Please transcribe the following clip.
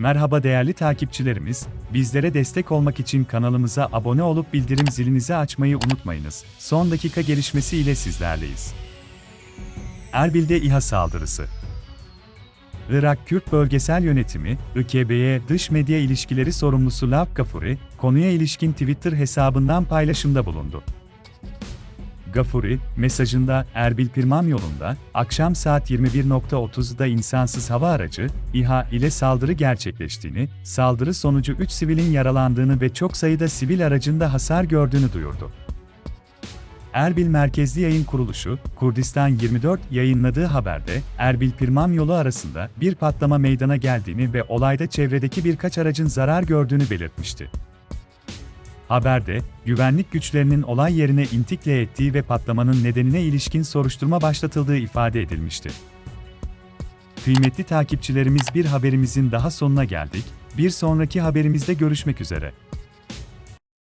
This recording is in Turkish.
Merhaba değerli takipçilerimiz, bizlere destek olmak için kanalımıza abone olup bildirim zilinizi açmayı unutmayınız. Son dakika gelişmesi ile sizlerleyiz. Erbil'de İHA saldırısı. Irak Kürt Bölgesel Yönetimi, IKB'ye dış medya ilişkileri sorumlusu Lav Gafuri, konuya ilişkin Twitter hesabından paylaşımda bulundu. Gafuri, mesajında Erbil Pirmam yolunda, akşam saat 21.30'da insansız hava aracı, İHA ile saldırı gerçekleştiğini, saldırı sonucu 3 sivilin yaralandığını ve çok sayıda sivil aracında hasar gördüğünü duyurdu. Erbil Merkezli Yayın Kuruluşu, Kurdistan 24 yayınladığı haberde, Erbil Pirmam yolu arasında bir patlama meydana geldiğini ve olayda çevredeki birkaç aracın zarar gördüğünü belirtmişti. Haberde, güvenlik güçlerinin olay yerine intikle ettiği ve patlamanın nedenine ilişkin soruşturma başlatıldığı ifade edilmişti. Kıymetli takipçilerimiz bir haberimizin daha sonuna geldik, bir sonraki haberimizde görüşmek üzere.